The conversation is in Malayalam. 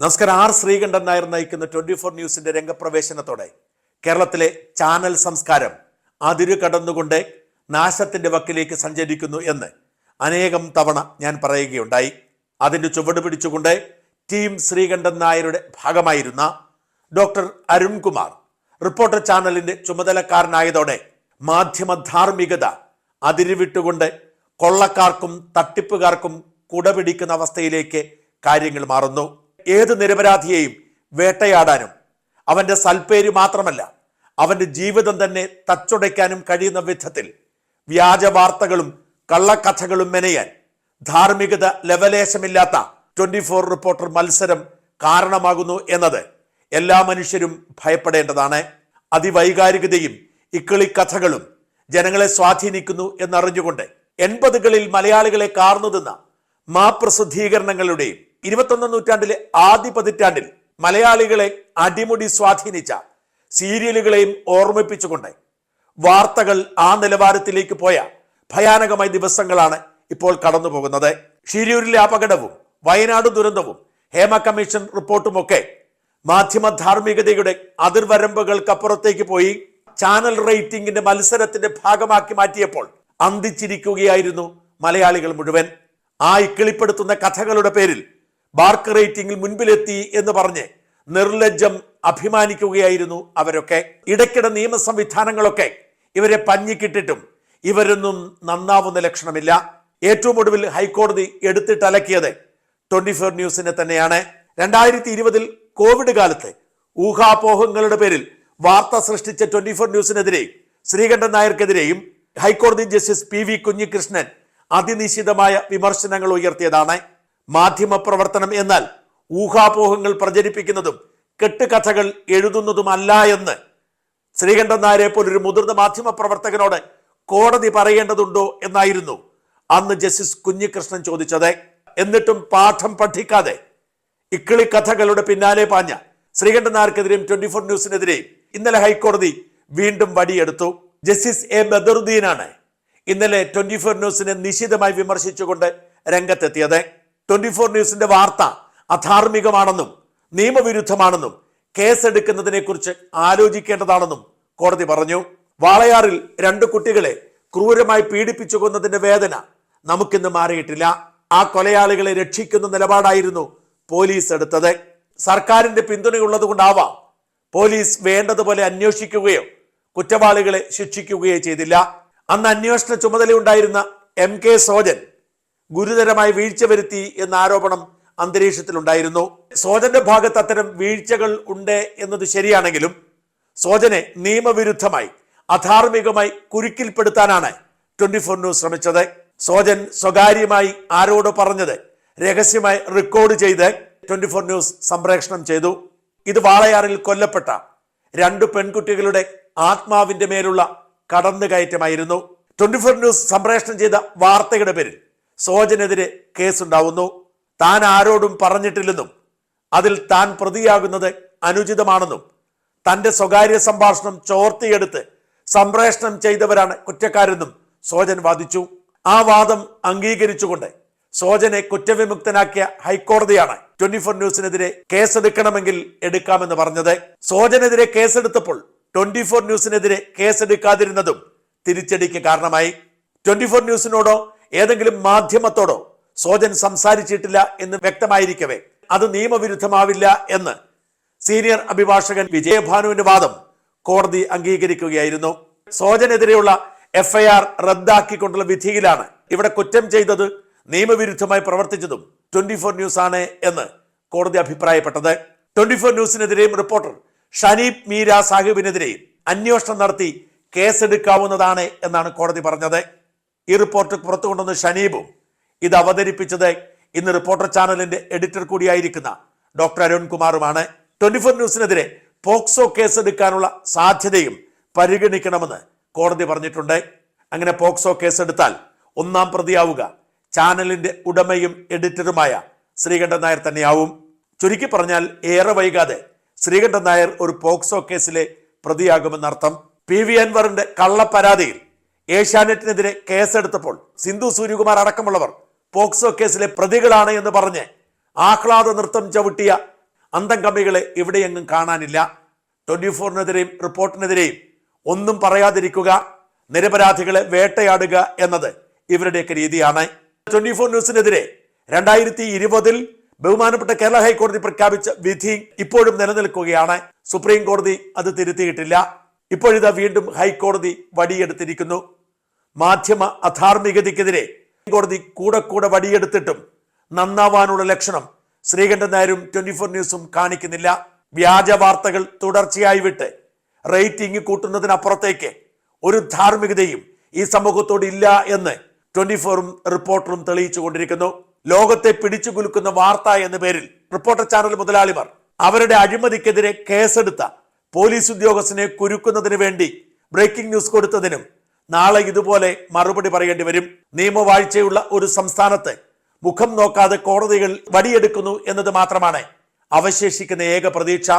നമസ്കാരം. ആർ ശ്രീകണ്ഠൻ നായർ നയിക്കുന്ന ട്വന്റി ഫോർ ന്യൂസിന്റെ രംഗപ്രവേശനത്തോടെ കേരളത്തിലെ ചാനൽ സംസ്കാരം അതിരു കടന്നുകൊണ്ട് നാശത്തിന്റെ വക്കിലേക്ക് സഞ്ചരിക്കുന്നു എന്ന് അനേകം തവണ ഞാൻ പറയുകയുണ്ടായി. അതിന്റെ ചുവട് പിടിച്ചുകൊണ്ട് ടീം ശ്രീകണ്ഠൻ നായരുടെ ഭാഗമായിരുന്ന ഡോക്ടർ അരുൺകുമാർ റിപ്പോർട്ടർ ചാനലിന്റെ ചുമതലക്കാരനായതോടെ മാധ്യമ ധാർമ്മികത അതിരുവിട്ടുകൊണ്ട് കൊള്ളക്കാർക്കും തട്ടിപ്പുകാർക്കും കുടപിടിക്കുന്ന അവസ്ഥയിലേക്ക് കാര്യങ്ങൾ മാറുന്നു. ഏത് നിരപരാധിയെയും വേട്ടയാടാനും അവന്റെ സൽപ്പേര് മാത്രമല്ല അവന്റെ ജീവിതം തന്നെ തച്ചുടയ്ക്കാനും കഴിയുന്ന വിധത്തിൽ വ്യാജ വാർത്തകളും കള്ളക്കഥകളും മെനയാൻ ധാർമ്മികത ലവലേശമില്ലാത്ത ട്വന്റി ഫോർ റിപ്പോർട്ടർ മത്സരം കാരണമാകുന്നു എന്നത് എല്ലാ മനുഷ്യരും ഭയപ്പെടേണ്ടതാണ്. അതിവൈകാരികതയും ഇക്കിളി കഥകളും ജനങ്ങളെ സ്വാധീനിക്കുന്നു എന്നറിഞ്ഞുകൊണ്ട് എൺപതുകളിൽ മലയാളികളെ കാർന്നു തിന്ന മാപ്രസിദ്ധീകരണങ്ങളുടെയും ഇരുപത്തൊന്നാം നൂറ്റാണ്ടിലെ ആദ്യ പതിറ്റാണ്ടിൽ മലയാളികളെ അടിമുടി സ്വാധീനിച്ച സീരിയലുകളെയും ഓർമ്മിപ്പിച്ചുകൊണ്ട് വാർത്തകൾ ആ നിലവാരത്തിലേക്ക് പോയ ഭയാനകമായ ദിവസങ്ങളാണ് ഇപ്പോൾ കടന്നു പോകുന്നത് ഷിരൂരിലെ അപകടവും വയനാട് ദുരന്തവും ഹേമ കമ്മീഷൻ റിപ്പോർട്ടുമൊക്കെ മാധ്യമ ധാർമ്മികതയുടെ അതിർവരമ്പുകൾക്കപ്പുറത്തേക്ക് പോയി ചാനൽ റേറ്റിംഗിന്റെ മത്സരത്തിന്റെ ഭാഗമാക്കി മാറ്റിയപ്പോൾ അന്തിച്ചിരിക്കുകയായിരുന്നു മലയാളികൾ മുഴുവൻ. ആ ഇക്കിളിപ്പെടുത്തുന്ന കഥകളുടെ പേരിൽ ബാർക്ക് റേറ്റിംഗിൽ മുൻപിലെത്തി എന്ന് പറഞ്ഞ് നിർലജ്ജം അഭിമാനിക്കുകയായിരുന്നു അവരൊക്കെ. ഇടയ്ക്കിടെ നിയമ സംവിധാനങ്ങളൊക്കെ ഇവരെ പഞ്ഞിക്കിട്ടിട്ടും ഇവരൊന്നും നന്നാവുന്ന ലക്ഷണമില്ല. ഏറ്റവും ഒടുവിൽ ഹൈക്കോടതി എടുത്തിട്ടലക്കിയത് ട്വന്റി ഫോർ ന്യൂസിനെ തന്നെയാണ്. രണ്ടായിരത്തി ഇരുപതിൽ കോവിഡ് കാലത്ത് ഊഹാപോഹങ്ങളുടെ പേരിൽ വാർത്ത സൃഷ്ടിച്ച ട്വന്റി ഫോർ ന്യൂസിനെതിരെ ശ്രീകണ്ഠൻ നായർക്കെതിരെയും ഹൈക്കോടതി ജസ്റ്റിസ് പി വി കുഞ്ഞികൃഷ്ണൻ അതിനിശിതമായ വിമർശനങ്ങൾ ഉയർത്തിയതാണ്. മാധ്യമ പ്രവർത്തനം എന്നാൽ ഊഹാപോഹങ്ങൾ പ്രചരിപ്പിക്കുന്നതും കെട്ടുകഥകൾ എഴുതുന്നതുമല്ല എന്ന് ശ്രീകണ്ഠൻ നായരെ പോലൊരു മുതിർന്ന മാധ്യമപ്രവർത്തകനോട് കോടതി പറയേണ്ടതുണ്ടോ എന്നായിരുന്നു അന്ന് ജസ്റ്റിസ് കുഞ്ഞികൃഷ്ണൻ ചോദിച്ചത്. എന്നിട്ടും പാഠം പഠിക്കാതെ ഇക്കിളി കഥകളുടെ പിന്നാലെ പാഞ്ഞ ശ്രീകണ്ഠൻ നായർക്കെതിരെയും ട്വന്റി ഫോർ ന്യൂസിനെതിരെയും ഇന്നലെ ഹൈക്കോടതി വീണ്ടും വടിയെടുത്തു. ജസ്റ്റിസ് എ ബദറുദ്ദീനാണ് ഇന്നലെ ട്വന്റി ഫോർ ന്യൂസിനെ നിശിതമായി വിമർശിച്ചുകൊണ്ട് രംഗത്തെത്തിയത്. ട്വന്റി ഫോർ ന്യൂസിന്റെ വാർത്ത അധാർമികമാണെന്നും നിയമവിരുദ്ധമാണെന്നും കേസെടുക്കുന്നതിനെക്കുറിച്ച് ആലോചിക്കേണ്ടതാണെന്നും കോടതി പറഞ്ഞു. വാളയാറിൽ രണ്ട് കുട്ടികളെ ക്രൂരമായി പീഡിപ്പിച്ചു കൊന്നതിന്റെ വേദന നമുക്കിന്ന് മാറിയിട്ടില്ല. ആ കൊലയാളികളെ രക്ഷിക്കുന്ന നിലപാടായിരുന്നു പോലീസ് എടുത്തത്. സർക്കാരിന്റെ പിന്തുണയുള്ളത് കൊണ്ടാവാം പോലീസ് വേണ്ടതുപോലെ അന്വേഷിക്കുകയോ കുറ്റവാളികളെ ശിക്ഷിക്കുകയോ ചെയ്തില്ല. അന്ന് അന്വേഷണ ചുമതലയുണ്ടായിരുന്ന എം കെ സോജൻ ഗുരുതരമായി വീഴ്ച വരുത്തി എന്ന ആരോപണം അന്തരീക്ഷത്തിലുണ്ടായിരുന്നു. സോജന്റെ ഭാഗത്ത് അത്തരം വീഴ്ചകൾ ഉണ്ട് എന്നത് ശരിയാണെങ്കിലും സോജനെ നിയമവിരുദ്ധമായി അധാർമികമായി കുരുക്കിൽപ്പെടുത്താനാണ് ട്വന്റി ഫോർ ന്യൂസ് ശ്രമിച്ചത്. സോജൻ സ്വകാര്യമായി ആരോട് പറഞ്ഞത് രഹസ്യമായി റെക്കോർഡ് ചെയ്ത് ട്വന്റി ഫോർ ന്യൂസ് സംപ്രേഷണം ചെയ്തു. ഇത് വാളയാറിൽ കൊല്ലപ്പെട്ട രണ്ടു പെൺകുട്ടികളുടെ ആത്മാവിന്റെ മേലുള്ള കടന്നുകയറ്റമായിരുന്നു. ട്വന്റി ഫോർ ന്യൂസ് സംപ്രേഷണം ചെയ്ത വാർത്തയുടെ പേരിൽ സോജനെതിരെ കേസുണ്ടാവുന്നു. താൻ ആരോടും പറഞ്ഞിട്ടില്ലെന്നും അതിൽ താൻ പ്രതിയാകുന്നത് അനുചിതമാണെന്നും തന്റെ സ്വകാര്യ സംഭാഷണം ചോർത്തിയെടുത്ത് സംപ്രേഷണം ചെയ്തവരാണ് കുറ്റക്കാരെന്നും സോജൻ വാദിച്ചു. ആ വാദം അംഗീകരിച്ചുകൊണ്ട് സോജനെ കുറ്റവിമുക്തനാക്കിയ ഹൈക്കോടതിയാണ് ട്വന്റി ഫോർ ന്യൂസിനെതിരെ കേസെടുക്കണമെങ്കിൽ എടുക്കാമെന്ന് പറഞ്ഞത്. സോജനെതിരെ കേസെടുത്തപ്പോൾ ട്വന്റി ഫോർ ന്യൂസിനെതിരെ കേസെടുക്കാതിരുന്നതും തിരിച്ചടിക്ക് കാരണമായി. ട്വന്റി ഫോർ ന്യൂസിനോടോ ഏതെങ്കിലും മാധ്യമത്തോടോ സോജൻ സംസാരിച്ചിട്ടില്ല എന്ന് വ്യക്തമായിരിക്കവേ അത് നിയമവിരുദ്ധമാവില്ല എന്ന് സീനിയർ അഭിഭാഷകൻ വിജയഭാനുവിന്റെ വാദം കോടതി അംഗീകരിക്കുകയായിരുന്നു. സോജനെതിരെയുള്ള എഫ്ഐആർ റദ്ദാക്കിക്കൊണ്ടുള്ള വിധിയിലാണ് ഇവിടെ കുറ്റം ചെയ്തത് നിയമവിരുദ്ധമായി പ്രവർത്തിച്ചതും ട്വന്റി ഫോർ ന്യൂസ് ആണ് എന്ന് കോടതി അഭിപ്രായപ്പെട്ടത്. ട്വന്റി ഫോർ ന്യൂസിനെതിരെയും റിപ്പോർട്ടർ ഷനീബ് മീര സാഹിബിനെതിരെയും അന്വേഷണം നടത്തി കേസെടുക്കാവുന്നതാണ് എന്നാണ് കോടതി പറഞ്ഞത്. ഈ റിപ്പോർട്ട് പുറത്തു കൊണ്ടുവന്ന ഷനീബും ഇത് അവതരിപ്പിച്ചത് ഇന്ന് റിപ്പോർട്ടർ ചാനലിന്റെ എഡിറ്റർ കൂടിയായിരിക്കുന്ന ഡോക്ടർ അരുൺകുമാറുമാണ് ട്വന്റി ഫോർ ന്യൂസിനെതിരെ പോക്സോ കേസ് എടുക്കാനുള്ള സാധ്യതയും പരിഗണിക്കണമെന്ന് കോടതി പറഞ്ഞിട്ടുണ്ട്. അങ്ങനെ പോക്സോ കേസ് എടുത്താൽ ഒന്നാം പ്രതിയാവുക ചാനലിന്റെ ഉടമയും എഡിറ്ററുമായ ശ്രീകണ്ഠൻ നായർ തന്നെയാവും. ചുരുക്കി പറഞ്ഞാൽ ഏറെ വൈകാതെ ശ്രീകണ്ഠൻ നായർ ഒരു പോക്സോ കേസിലെ പ്രതിയാകുമെന്നർത്ഥം. പി വി അൻവറിന്റെ കള്ളപ്പരാതിയിൽ ഏഷ്യാനെറ്റിനെതിരെ കേസെടുത്തപ്പോൾ സിന്ധു സൂര്യകുമാർ അടക്കമുള്ളവർ പോക്സോ കേസിലെ പ്രതികളാണ് എന്ന് പറഞ്ഞ് ആഹ്ലാദ നൃത്തം ചവിട്ടിയ അന്തം കമ്മികളെ ഇവിടെയെങ്ങും കാണാനില്ല. ട്വന്റി ഫോറിനെതിരെയും റിപ്പോർട്ടിനെതിരെയും ഒന്നും പറയാതിരിക്കുക നിരപരാധികളെ വേട്ടയാടുക എന്നത് ഇവരുടെയൊക്കെ രീതിയാണ്. ട്വന്റി ഫോർ ന്യൂസിനെതിരെ രണ്ടായിരത്തി ഇരുപതിൽ ബഹുമാനപ്പെട്ട കേരള ഹൈക്കോടതി പ്രഖ്യാപിച്ച വിധി ഇപ്പോഴും നിലനിൽക്കുകയാണ്. സുപ്രീം കോടതി അത് തിരുത്തിയിട്ടില്ല. ഇപ്പോഴിതാ വീണ്ടും ഹൈക്കോടതി വടിയെടുത്തിരിക്കുന്നു. മാധ്യമ അധാർമികതയ്ക്കെതിരെ കോടതി കൂടെ കൂടെ വടിയെടുത്തിട്ടും നന്നാവാനുള്ള ലക്ഷണം ശ്രീകണ്ഠൻ നായരും ട്വന്റി ഫോർ ന്യൂസും കാണിക്കുന്നില്ല. വ്യാജ വാർത്തകൾ തുടർച്ചയായി വിട്ട് റേറ്റിംഗ് കൂട്ടുന്നതിനപ്പുറത്തേക്ക് ഒരു ധാർമ്മികതയും ഈ സമൂഹത്തോട് ഇല്ല എന്ന് ട്വന്റി ഫോറും റിപ്പോർട്ടറും തെളിയിച്ചു കൊണ്ടിരിക്കുന്നു. ലോകത്തെ പിടിച്ചു കുലുക്കുന്ന വാർത്ത എന്ന പേരിൽ റിപ്പോർട്ടർ ചാനൽ മുതലാളിമാർ അവരുടെ അഴിമതിക്കെതിരെ കേസെടുത്ത പോലീസ് ഉദ്യോഗസ്ഥനെ കുരുക്കുന്നതിന് വേണ്ടി ബ്രേക്കിംഗ് ന്യൂസ് കൊടുത്തതിനും നാളെ ഇതുപോലെ മറുപടി പറയേണ്ടി വരും. നിയമവാഴ്ചയുള്ള ഒരു സംസ്ഥാനത്ത് മുഖം നോക്കാതെ കോടതികൾ വടിയെടുക്കുന്നു എന്നത് മാത്രമാണ് അവശേഷിക്കുന്ന ഏക പ്രതീക്ഷ.